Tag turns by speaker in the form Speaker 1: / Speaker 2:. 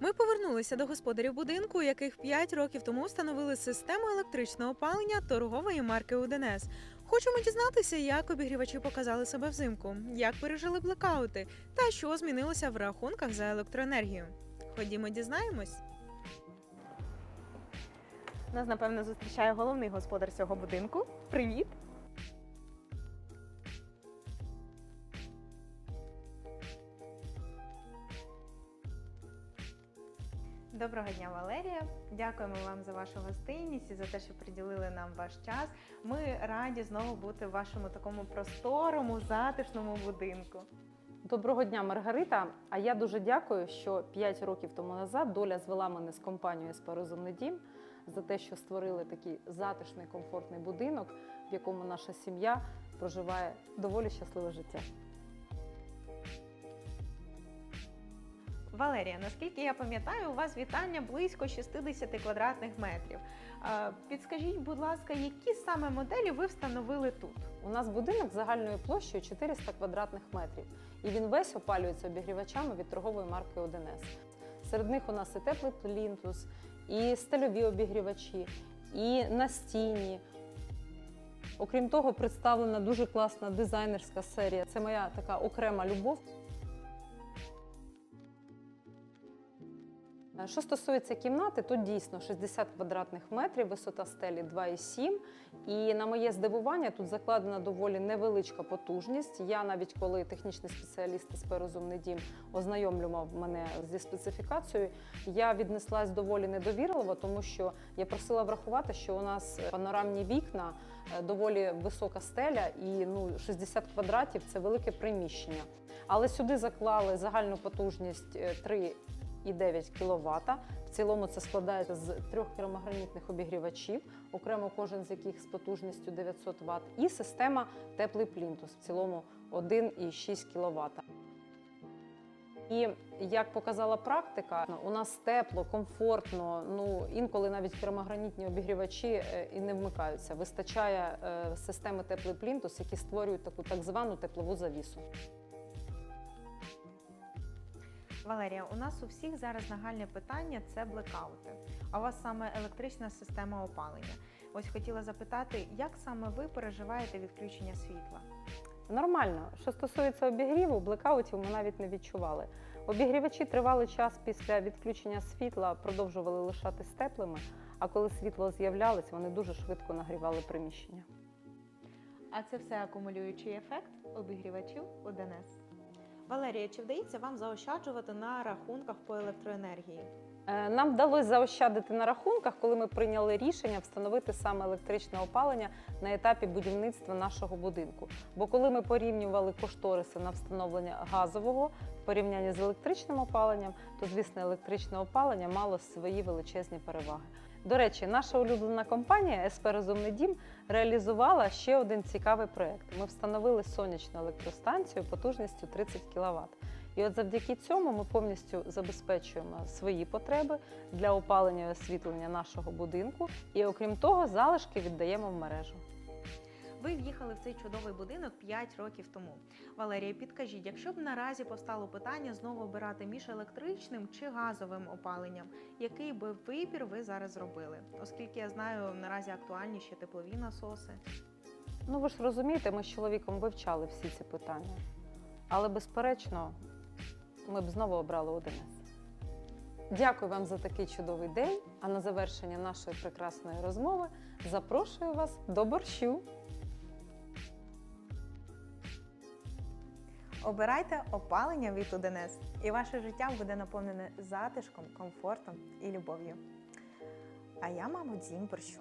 Speaker 1: Ми повернулися до господарів будинку, яких 5 років тому встановили систему електричного опалення торгової марки УДНС. Хочемо дізнатися, як обігрівачі показали себе взимку, як пережили блекаути та що змінилося в рахунках за електроенергію. Ходімо, дізнаємось.
Speaker 2: Нас, напевно, зустрічає головний господар цього будинку. Привіт! Доброго дня, Валерія. Дякуємо вам за вашу гостинність і за те, що приділили нам ваш час. Ми раді знову бути в вашому такому просторому, затишному будинку.
Speaker 3: Доброго дня, Маргарита. А я дуже дякую, що 5 років тому назад доля звела мене з компанією «Спарозумний дім за те, що створили такий затишний, комфортний будинок, в якому наша сім'я проживає доволі щасливе життя.
Speaker 2: Валерія, наскільки я пам'ятаю, у вас вітання близько 60 квадратних метрів. Підскажіть, будь ласка, які саме моделі ви встановили тут?
Speaker 3: У нас будинок загальною площею 400 квадратних метрів, і він весь опалюється обігрівачами від торгової марки ОДНС. Серед них у нас і теплий плінтус, і стильові обігрівачі, і настінні. Окрім того, представлена дуже класна дизайнерська серія. Це моя така окрема любов. Що стосується кімнати, то дійсно 60 квадратних метрів, висота стелі 2,7. І на моє здивування тут закладена доволі невеличка потужність. Я навіть коли технічний спеціаліст із «Розумний дім ознайомлював мене зі специфікацією, я віднеслась доволі недовірливо, тому що я просила врахувати, що у нас панорамні вікна, е, доволі висока стеля, і ну 60 квадратів це велике приміщення. Але сюди заклали загальну потужність е, 3 і 9 кВт. В цілому це складається з трьох керамогранітних обігрівачів, окремо кожен з яких з потужністю 900 Вт, і система теплий плінтус, в цілому 1,6 кВт. І як показала практика, у нас тепло, комфортно. Ну інколи навіть керамогранітні обігрівачі е, і не вмикаються. Вистачає е, системи теплий плінтус, які створюють таку так звану теплову завісу.
Speaker 2: Валерія, у нас у всіх зараз нагальне питання це блекаути. А у вас саме електрична система опалення. Ось хотіла запитати, як саме ви переживаєте відключення світла?
Speaker 3: Нормально. Що стосується обігріву, блекаутів ми навіть не відчували. Обігрівачі тривалий час після відключення світла продовжували лишатись теплими, а коли світло з'являлось, вони дуже швидко нагрівали приміщення.
Speaker 2: А це все акумулюючий ефект обігрівачів ОДНС. Валерія, чи вдається вам заощаджувати на рахунках по електроенергії?
Speaker 3: Е, Нам вдалося заощадити на рахунках, коли ми прийняли рішення встановити саме електричне опалення на етапі будівництва нашого будинку. Бо коли ми порівнювали кошториси на встановлення газового в порівнянні з електричним опаленням, то звісно електричне опалення мало свої величезні переваги. До речі, наша улюблена компанія СП Розумний дім реалізувала ще один цікавий проект. Ми встановили сонячну електростанцію потужністю 30 кВт. І от завдяки цьому ми повністю забезпечуємо свої потреби для опалення і освітлення нашого будинку. І окрім того, залишки віддаємо в мережу.
Speaker 2: Ви в'їхали в цей чудовий будинок 5 років тому. Валерія, підкажіть, якщо б наразі постало питання знову обирати між електричним чи газовим опаленням, який би вибір ви зараз зробили? Оскільки я знаю, наразі актуальніші теплові насоси.
Speaker 3: Ну ви ж розумієте, ми з чоловіком вивчали всі ці питання. Але безперечно, ми б знову обрали ОДНС. Дякую вам за такий чудовий день. А на завершення нашої прекрасної розмови запрошую вас до борщу.
Speaker 2: Обирайте опалення від УДНС, і ваше життя буде наповнене затишком, комфортом і любов'ю. А я, мабуть, з'їм борщу.